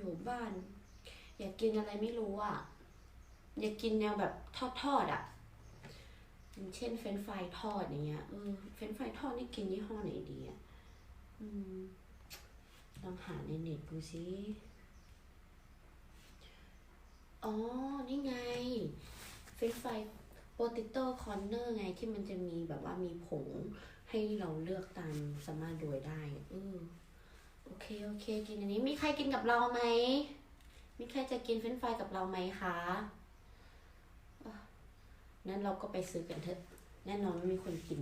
อยู่บ้าน อยากกินอะไรไม่รู้อะ อยากกินแนวแบบทอดทอดอะอย่างเช่นเฟรนฟรายทอดอย่างเงี้ยเออเฟรนฟรายทอดนี่กินยี่ห้อไหนดีอะอืมลองหาในเน็ตดูสิอ๋อ นี่ไง เฟรนฟรายโปเตโต้คอนเนอร์ไงที่มันจะมีแบบว่ามีผงให้เราเลือกตามสามารถโดยได้เออ โอเค โอเค กินอันนี้ มีใครกินกับเราไหม มีใครจะกินเฟรนฟรายกับเราไหมคะอะงั้นเราก็ไปซื้อกันเถอะ แน่นอนไม่มีคนกิน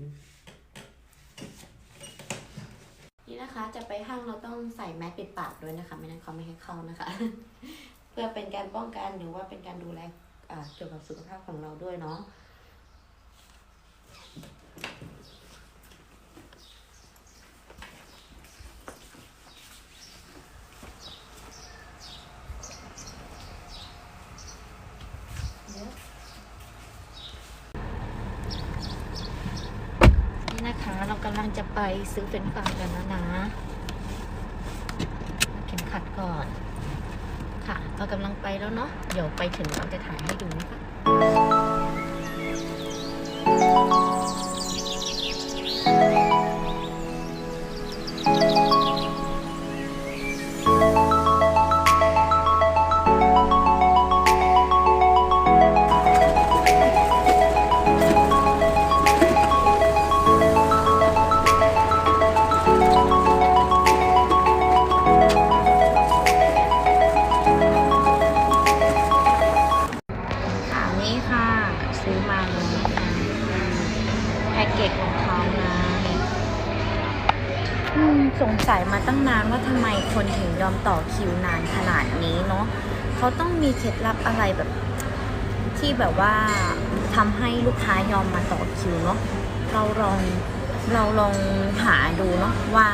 นี่นะคะ จะไปห้างเราต้องใส่แมสปิดปากด้วยนะคะ ไม่นั้นเขาไม่ให้เข้านะคะ เพื่อเป็นการป้องกันหรือว่าเป็นการดูแลเกี่ยวกับสุขภาพของเราด้วยเนาะ นี่นะคะเรากำลัง จะไปซื้อเฟรนฟรายกันแล้วนะ เข็มขัดก่อน ค่ะเรากำลังไปแล้วเนาะ เดี๋ยวไปถึงเราจะถ่ายให้ดูนะคะ นี่ค่ะ ซื้อมาแล้วนะแพ็กเกจของเขานะสงสัยมาตั้งนานว่าทำไมคนถึงยอมต่อคิวนานขนาดนี้เนาะเขาต้องมีเคล็ดลับอะไรแบบ ที่แบบว่าทำให้ลูกค้ายอมมาต่อคิวเนาะเราลองเราลองหาดูเนาะว่า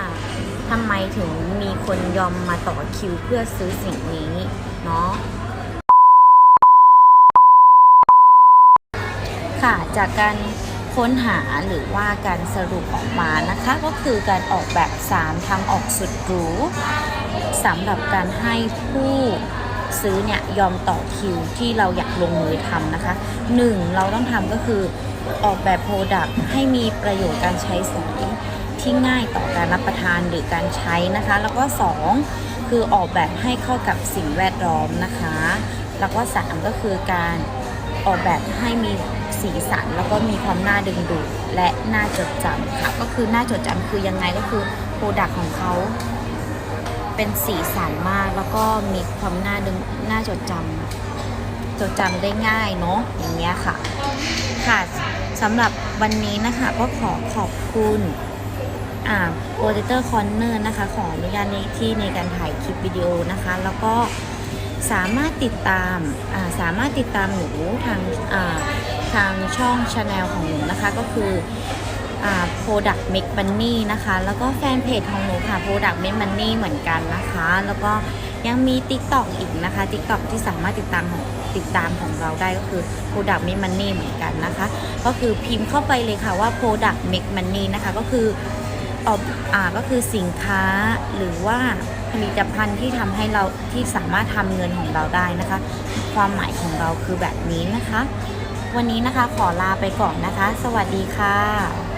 ทำไมถึงมีคนยอมมาต่อคิวเพื่อซื้อสิ่งนี้เนาะ ค่ะจากการค้นหาหรือว่าการสรุปออกมานะคะ ก็คือการออกแบบ 3 ทางออกสุดหรูสำหรับการให้ผู้ซื้อเนี่ยยอมต่อคิวที่เราอยากลงมือทำนะคะ 1. เราต้องทำก็คือออกแบบโปรดักต์ให้มีประโยชน์การใช้สอยที่ง่ายต่อการรับประทานหรือการใช้นะคะ แล้วก็ 2 คือออกแบบให้เข้ากับสิ่งแวดล้อมนะคะ แล้วก็ 3 ก็คือการ ออกแบบให้มีสีสันแล้วก็มีความน่าดึงดูดและน่าจดจำค่ะ ก็คือน่าจดจำคือยังไงก็คือโปรดักต์ของเขาเป็นสีสันมากแล้วก็มีความน่าดึงน่าจดจำจดจำได้ง่ายเนาะอย่างเงี้ยค่ะ ค่ะสำหรับวันนี้นะคะก็ขอขอบคุณอ่าโปรเจคเตอร์คอนเนอร์นะคะ ขออนุญาตในที่ในการถ่ายคลิปวิดีโอนะคะ แล้วก็ สามารถติดตามาสามารถติดตามหนูทางาทางช่องชาแนลของหนูนะคะก็คืออ Product Make Money นะคะ แล้วก็แฟนเพจของหนูค่ะ Product Make Money เหมือนกันนะคะ แล้วก็ยังมี TikTok อีกนะคะ TikTok ที่สามารถติดตามของติดตามของเราได้ก็คือ Product Make Money เหมือนกันนะคะ ก็คือพิมพ์เข้าไปเลยค่ะว่า Product Make Money นะคะก็คืออออ่าก็คือสินค้าหรือว่า ผลิตภัณฑ์ที่ทำให้เราที่สามารถทำเงินของเราได้นะคะ ความหมายของเราคือแบบนี้นะคะ วันนี้นะคะขอลาไปก่อนนะคะ สวัสดีค่ะ